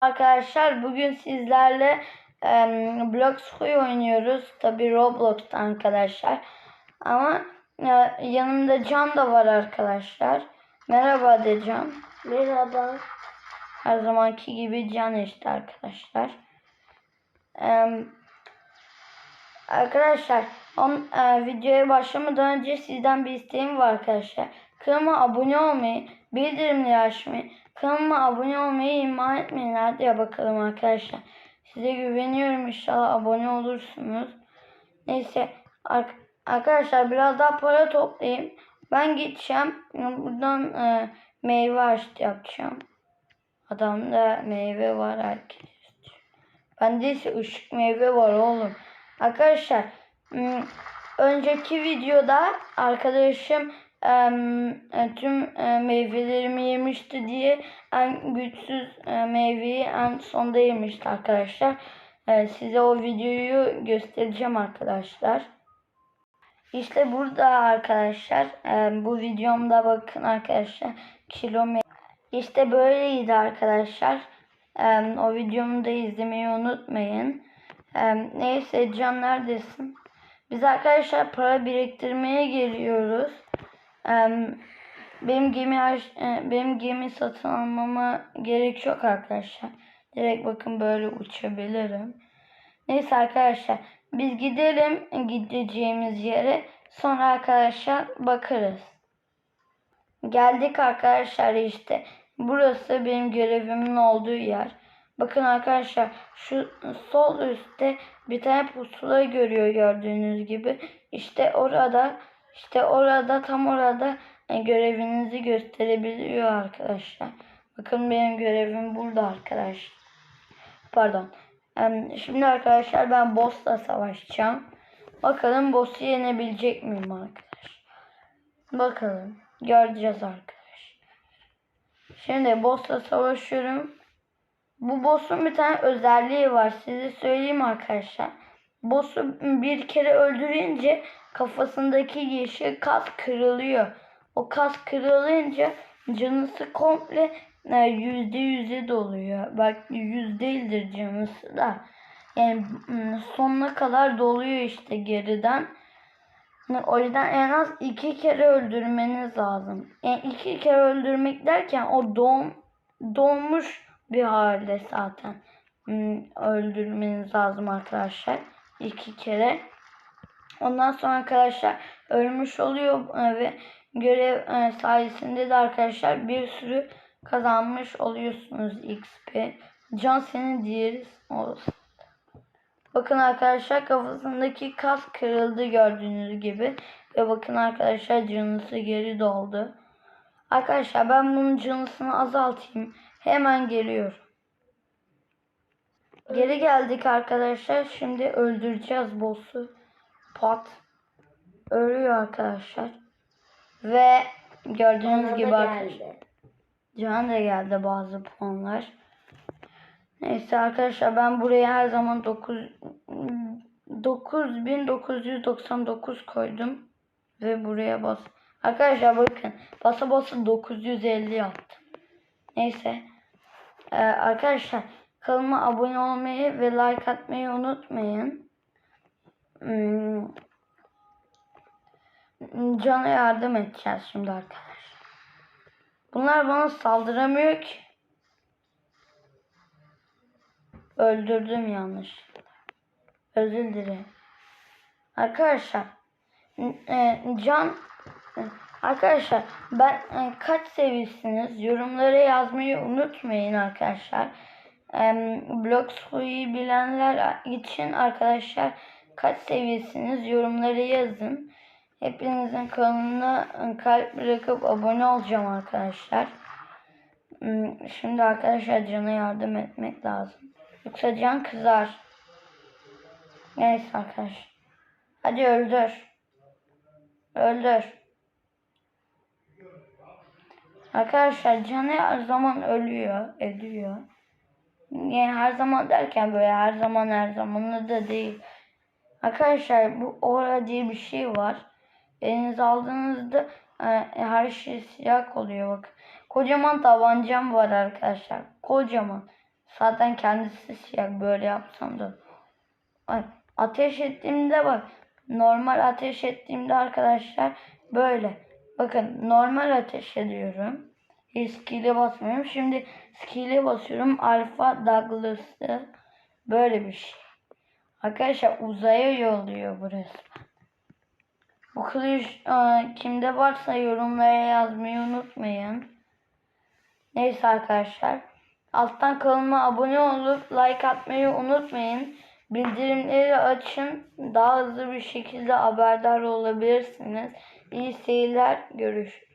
Arkadaşlar bugün sizlerle em, Bloxhoy oynuyoruz. Tabi Roblox'ta arkadaşlar. Ama e, yanımda Can da var arkadaşlar. Merhaba de Can. Merhaba. Her zamanki gibi Can işte arkadaşlar. Em, arkadaşlar on, e, videoya başlamadan önce sizden bir isteğim var arkadaşlar. Kanalıma abone olmayı, bildirimleri açmayı, kanalıma abone olmayı ihmal etmeyin. Hadi ya bakalım arkadaşlar. Size güveniyorum inşallah abone olursunuz. Neyse ar- arkadaşlar biraz daha para toplayayım. Ben gideceğim. Buradan e, meyve açtı yapacağım. Adamda meyve var herkes. Bende ise ışık meyve var oğlum. Arkadaşlar önceki videoda arkadaşım tüm e, meyvelerimi yemişti diye en güçsüz e, meyveyi en sonda yemişti arkadaşlar. E, size o videoyu göstereceğim arkadaşlar. İşte burada arkadaşlar e, bu videomda bakın arkadaşlar kilometre işte böyleydi arkadaşlar. O videomu da izlemeyi unutmayın. Neyse Can neredesin? Biz arkadaşlar para biriktirmeye geliyoruz. Benim gemi e, benim gemi satın almama gerek yok arkadaşlar. Direkt bakın böyle uçabilirim. Neyse arkadaşlar biz gidelim gideceğimiz yere. Sonra arkadaşlar bakarız. Geldik arkadaşlar işte. Burası benim görevimin olduğu yer. Bakın arkadaşlar şu sol üstte bir tane pusula görüyor gördüğünüz gibi. İşte orada işte orada tam orada e, görevinizi gösterebiliyor arkadaşlar. Bakın benim görevim burada arkadaşlar. Pardon. Em, Şimdi arkadaşlar ben boss'la savaşacağım. Bakalım boss'u yenebilecek miyim arkadaşlar. Bakalım. Göreceğiz arkadaşlar. Şimdi boss'la savaşıyorum. Bu boss'un bir tane özelliği var. Size söyleyeyim arkadaşlar. Boss'u bir kere öldürünce kafasındaki yeşil kas kırılıyor. O kas kırılınca canısı komple e, yüzde yüze doluyor. Bak yüz değildir canısı da. Yani sonuna kadar doluyor işte geriden. O yüzden en az iki kere öldürmeniz lazım. Yani iki kere öldürmek derken o doğum doğmuş bir halde zaten öldürmeniz lazım arkadaşlar. İki kere. Ondan sonra arkadaşlar ölmüş oluyor ve görev e, sayesinde de arkadaşlar bir sürü kazanmış oluyorsunuz XP. Can senin diğeri olsun. Bakın arkadaşlar kafasındaki kas kırıldı gördüğünüz gibi. Ve bakın arkadaşlar canısı geri doldu. Arkadaşlar ben bunun canısını azaltayım. Hemen geliyor. Geri geldik arkadaşlar. Şimdi öldüreceğiz boss'u. Pat. Ölüyor arkadaşlar. Ve gördüğünüz gibi da arkadaşlar. Can da geldi bazı puanlar. Neyse arkadaşlar ben buraya her zaman 9 9999 koydum ve buraya bas. Arkadaşlar bakın basa basa 950 yaptım. Neyse. Ee, arkadaşlar kanalıma abone olmayı ve like atmayı unutmayın. Hmm. Can'a yardım edeceğiz şimdi arkadaşlar. Bunlar bana saldıramıyor ki. Öldürdüm yanlış. Özür dilerim. Arkadaşlar e, Can e, Arkadaşlar ben e, kaç seviyesiniz yorumlara yazmayı unutmayın arkadaşlar. E, Bloxhoy'u bilenler için arkadaşlar kaç seviyesiniz yorumlara yazın. Hepinizin kanalına kalp bırakıp abone olacağım arkadaşlar. Hmm, Şimdi arkadaşlar Can'a yardım etmek lazım. Yoksa Can kızar. Neyse arkadaş. Hadi öldür. Öldür. Arkadaşlar Can her zaman ölüyor, ediyor. Yani her zaman derken böyle her zaman her zamanla da değil. Arkadaşlar bu aura diye bir şey var. Elinize aldığınızda e, her şey siyah oluyor bak. Kocaman tabancam var arkadaşlar. Kocaman. Zaten kendisi siyah böyle yapsam da. Ay, ateş ettiğimde bak. Normal ateş ettiğimde arkadaşlar böyle. Bakın normal ateş ediyorum. Skill'e basmıyorum. Şimdi skill'e basıyorum. Alpha Douglas'ı. Böyle bir şey. Arkadaşlar uzaya yolluyor burası. Bu kılıç e, kimde varsa yorumlara yazmayı unutmayın. Neyse arkadaşlar. Alttan kanalıma abone olup like atmayı unutmayın. Bildirimleri açın. Daha hızlı bir şekilde haberdar olabilirsiniz. İyi seyirler. Görüşürüz.